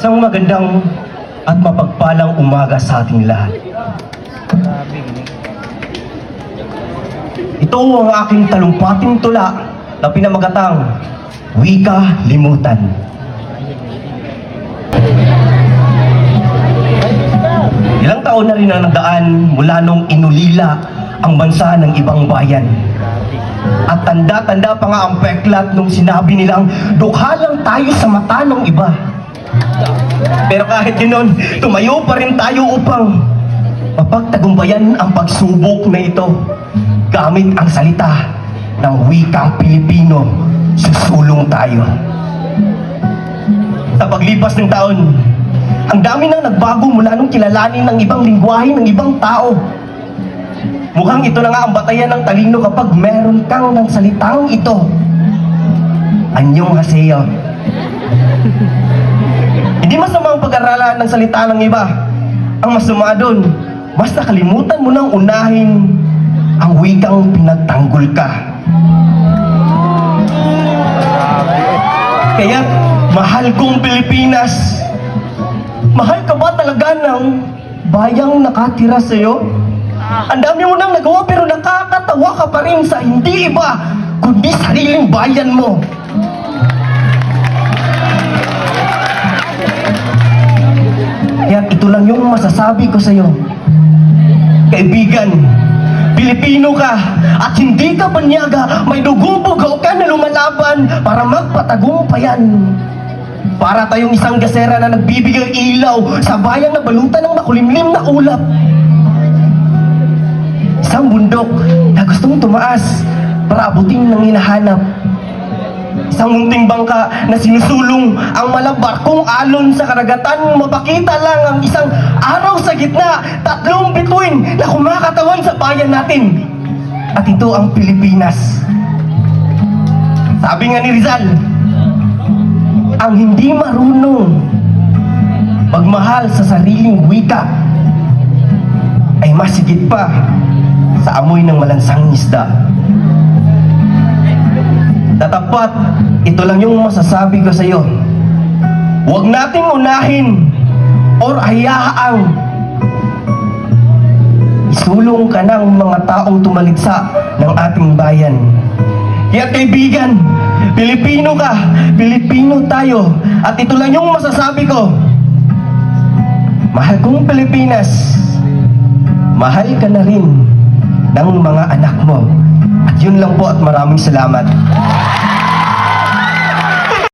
Isang magandang at mapagpalang umaga sa ating lahat. Ito ang aking talumpating tula na pinamagatang Wika Limutan. Ilang taon na rin ang nagdaan mula nung inulila ang bansa ng ibang bayan. At tanda-tanda pa nga ang peklat nung sinabi nilang dukha lang tayo sa mata ng iba. Pero kahit ganoon, tumayo pa rin tayo upang mapagtagumpayan ang pagsubok na ito gamit ang salita ng wikang Pilipino. Susulong tayo. Sa paglipas ng taon, ang dami nang nagbago mula nung kilalanin ng ibang lingwahe ng ibang tao. Mukhang ito na nga ang batayan ng talino kapag meron kang ng salitang ito. Anyong haseyo. Hindi masama ang pag-aralan ng salita ng iba. Ang masama doon, mas nakalimutan mo nang unahin ang wikang pinagtanggol ka. Kaya, mahal kong Pilipinas, mahal ka ba talaga ng bayang nakatira sa'yo? Ang dami mo nang nagawa pero nakakatawa ka pa rin sa hindi iba, kundi sariling bayan mo. Masasabi ko sa'yo. Kaibigan, Pilipino ka at hindi ka banyaga, may dugubugaw ka na lumalaban para magpatagumpayan. Para tayong isang gasera na nagbibigay ilaw sa bayang na balutan ng makulimlim na ulap. Isang bundok na gustong tumaas para abutin ng hinahanap. Isang munting bangka na sinusulong ang malabarkong alon sa karagatan mapakita lang ang isang araw sa gitna, tatlong bituin na kumakatawan sa bayan natin. At ito ang Pilipinas. Sabi nga ni Rizal, ang hindi marunong magmahal sa sariling wika ay masigit pa sa amoy ng malansang isda. Tatapat, ito lang yung masasabi ko sa iyo. Huwag nating unahin or hayaang isulong ka ng mga taong tumaligsa ng ating bayan. Kaya kaibigan, Pilipino ka, Pilipino tayo, at ito lang yung masasabi ko. Mahal kong Pilipinas, mahal ka na rin ng mga anak mo. At yun lang po at maraming salamat.